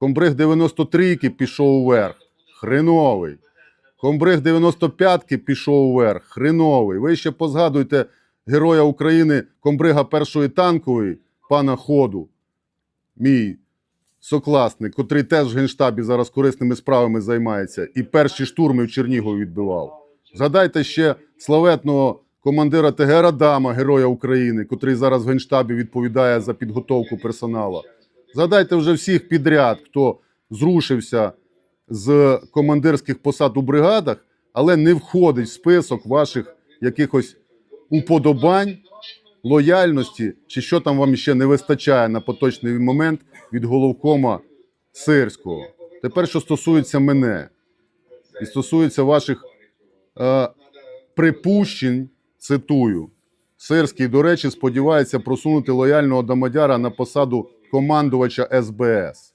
Комбриг 93-ки пішов вверх. Хреновий. Комбриг 95-ки пішов вверх. Хреновий. Ви ще позгадуйте героя України, комбрига першої танкової, пана Ходу, мій сокласник, котрий теж в Генштабі зараз корисними справами займається, і перші штурми в Чернігові відбивав. Згадайте ще славетного командира ТГ Радама, героя України, котрий зараз в Генштабі відповідає за підготовку персоналу. Згадайте вже всіх підряд, хто зрушився з командирських посад у бригадах, але не входить в список ваших якихось уподобань, лояльності, чи що там вам ще не вистачає на поточний момент від головкома Сирського. Тепер, що стосується мене і стосується ваших е, припущень, цитую. Сирський, до речі, сподівається просунути лояльного домодяра на посаду командувача СБС.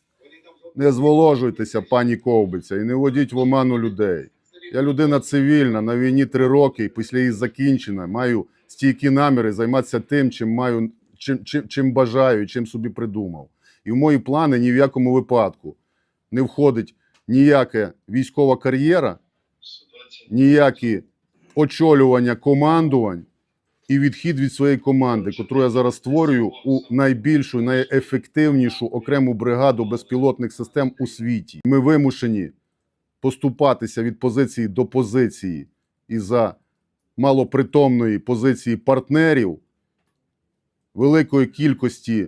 Не зволожуйтеся, пані Ковбиця, і не вводіть в оману людей. Я людина цивільна, на війні три роки, і після її закінчена. Маю стійкі наміри займатися тим, чим маю, чим, чим, чим бажаю, і чим собі придумав. І в мої плани ні в якому випадку не входить ніяка військова кар'єра, ніякі очолювання командувань і відхід від своєї команди, яку я зараз створюю у найбільшу, найефективнішу окрему бригаду безпілотних систем у світі. Ми вимушені поступатися від позиції до позиції і за малопритомної позиції партнерів великої кількості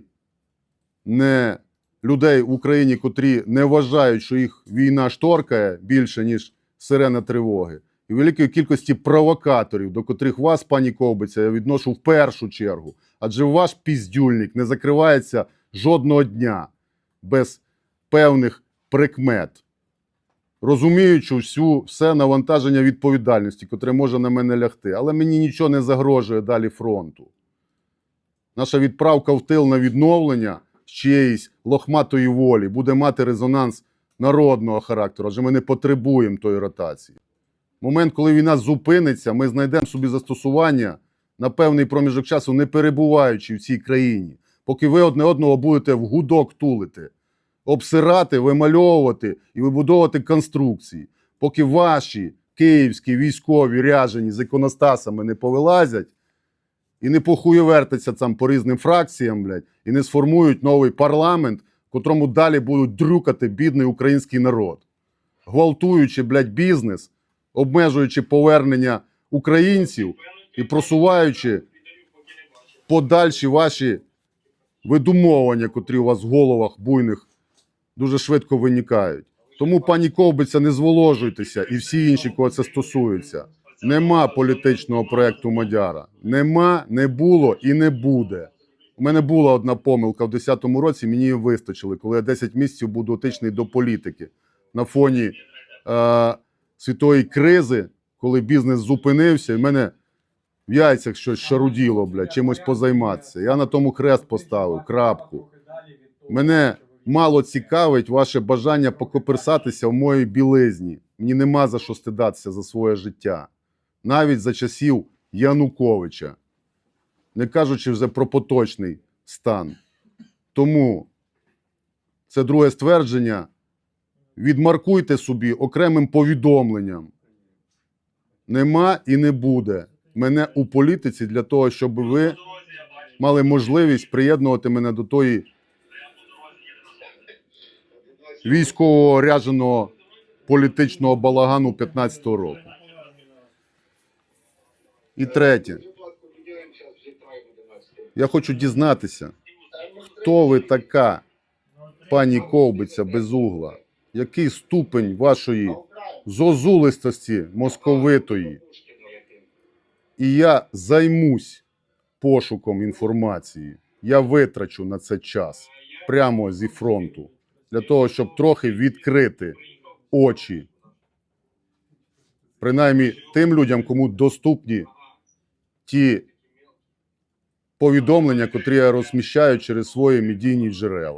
не людей в Україні, котрі не вважають, що їх війна шторкає більше, ніж сирена тривоги, і великої кількості провокаторів, до котрих вас, пані Ковбиця, я відношу в першу чергу. Адже ваш піздюльник не закривається жодного дня без певних прикмет, розуміючи всю все навантаження відповідальності, котре може на мене лягти. Але мені нічого не загрожує далі фронту. Наша відправка в тил на відновлення з чиєїсь лохматої волі буде мати резонанс народного характеру, адже ми не потребуємо тої ротації. Момент, коли війна зупиниться, ми знайдемо собі застосування на певний проміжок часу, не перебуваючи в цій країні, поки ви одне одного будете в гудок тулити, обсирати, вимальовувати і вибудовувати конструкції, поки ваші київські військові ряжені з іконостасами не повилазять і не похуєвертаться там по різним фракціям, блядь, і не сформують новий парламент, котрому далі будуть дрюкати бідний український народ, гвалтуючи, блядь, бізнес, обмежуючи повернення українців і просуваючи подальші ваші видумовування, котрі у вас в головах буйних дуже швидко виникають. Тому, пані Ковбиця, не зволожуйтеся і всі інші, кого це стосується. Нема політичного проекту Мадяра. Нема, не було і не буде. У мене була одна помилка в 10-му році, мені її вистачили, коли я 10 місяців був дотичний до політики на фоні е, світової кризи, коли бізнес зупинився, і в мене в яйцях щось шаруділо, бля, чимось позайматися. Я на тому хрест поставив, крапку. Мене мало цікавить ваше бажання покоперсатися в моїй білизні. Мені нема за що стидатися за своє життя. Навіть за часів Януковича. Не кажучи вже про поточний стан. Тому це друге ствердження. Відмаркуйте собі окремим повідомленням. Нема і не буде мене у політиці для того, щоб ви мали можливість приєднувати мене до тої військового ряженого політичного балагану 15-го року. І третє. Я хочу дізнатися, хто ви така, пані Ковбиця безугла, який ступень вашої зозулистості московитої. І я займусь пошуком інформації. Я витрачу на це час прямо зі фронту для того, щоб трохи відкрити очі, принаймні тим людям, кому доступні ті повідомлення, котрі я розміщаю через свої медійні джерела.